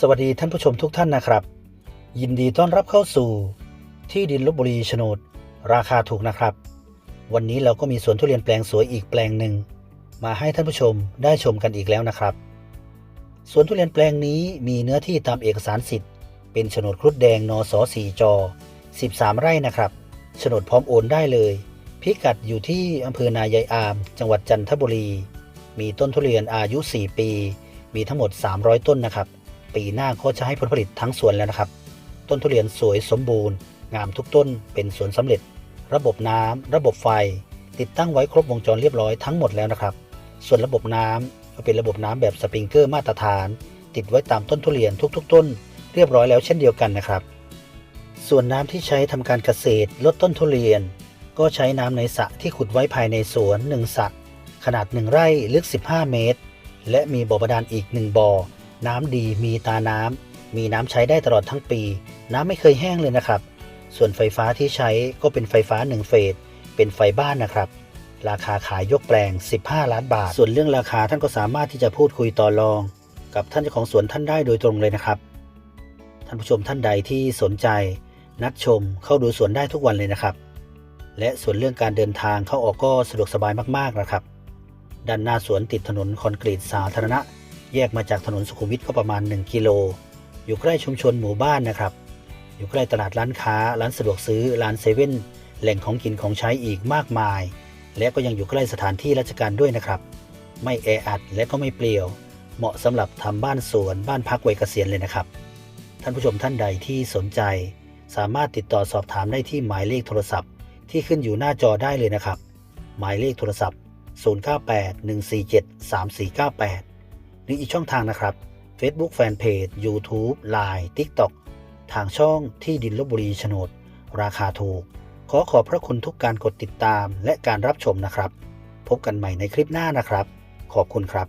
สวัสดีท่านผู้ชมทุกท่านนะครับ ยินดีต้อนรับเข้าสู่ ที่ดินลบบุรีโฉนด ราคาถูกนะครับ วันนี้เราก็มีสวนทุเรียนแปลงสวยอีกแปลงหนึ่ง มาให้ท่านผู้ชมได้ชมกันอีกแล้วนะครับสวนทุเรียนแปลงนี้มีเนื้อที่ตามเอกสารสิทธิ์ เป็นโฉนดครุฑแดงนสสี่จ13 ไร่นะครับโฉนดพร้อมโอนได้เลย พิกัดอยู่ที่อำเภอนายายอาม จังหวัดจันทบุรี มีต้นทุเรียนอายุ 4 ปี มีทั้งหมด 300 ต้นนะครับ ปีหน้าก็จะให้ผลผลิตทั้งสวนแล้วนะครับ ต้นทุเรียนสวยสมบูรณ์ งามทุกต้นเป็นสวนสำเร็จ ระบบน้ำระบบไฟ ติดตั้งไว้ครบวงจรเรียบร้อยทั้งหมดแล้วนะครับ ส่วนระบบน้ำก็เป็นระบบน้ำแบบสปริงเกอร์มาตรฐาน ติดไว้ตามต้นทุเรียนทุก ๆ ต้น เรียบร้อยแล้วเช่นเดียวกันนะครับ ส่วนน้ำที่ใช้ทำการเกษตรลดต้นทุเรียน ก็ใช้น้ำในสระที่ขุดไว้ภายในสวน1สระขนาด 1 ไร่ลึก 15 เมตร และมีบ่อบาดาลอีก 1บ่อ น้ำดีมีตาน้ำ มีน้ำใช้ได้ตลอดทั้งปี น้ำไม่เคยแห้งเลยนะครับ ส่วนไฟฟ้าที่ใช้ก็เป็นไฟฟ้า 1 เฟส เป็นไฟบ้านนะครับ ราคาขายยกแปลง 15 ล้านบาท ส่วนเรื่องราคาท่านก็สามารถที่จะพูดคุยต่อรอง กับท่านเจ้าของสวนท่านได้โดยตรงเลยนะครับ ท่านผู้ชมท่านใดที่สนใจ นัดชมเข้าดูสวนได้ทุกวันเลยนะครับ และส่วนเรื่องการเดินทางเข้าออกก็สะดวกสบายมากๆนะครับ ด้านหน้าสวนติดถนนคอนกรีตสาธารณะ แยกมาจากถนนสุขุมวิทก็ประมาณ 1 กิโล อยู่ใกล้ชุมชนหมู่บ้านนะครับ อยู่ใกล้ตลาดร้านค้า ร้านสะดวกซื้อ ร้านเซเว่น แหล่งของกินของใช้อีกมากมาย และก็ยังอยู่ใกล้สถานที่ราชการด้วยนะครับ ไม่แออัดและก็ไม่เปลี่ยว เหมาะสำหรับทำบ้านสวน บ้านพักวัยเกษียณเลยนะครับ ท่านผู้ชมท่านใดที่สนใจ สามารถติดต่อสอบถามได้ที่หมายเลขโทรศัพท์ ที่ขึ้นอยู่หน้าจอได้เลยนะครับ หมายเลขโทรศัพท์ 0981473498 หรืออีกช่องทางนะครับ Facebook Fanpage YouTube Line TikTok ทางช่องที่ดินลบบุรีโฉนด ราคาถูก ขอขอบพระคุณทุกการกดติดตามและการรับชมนะครับ พบกันใหม่ในคลิปหน้านะครับ ขอบคุณครับ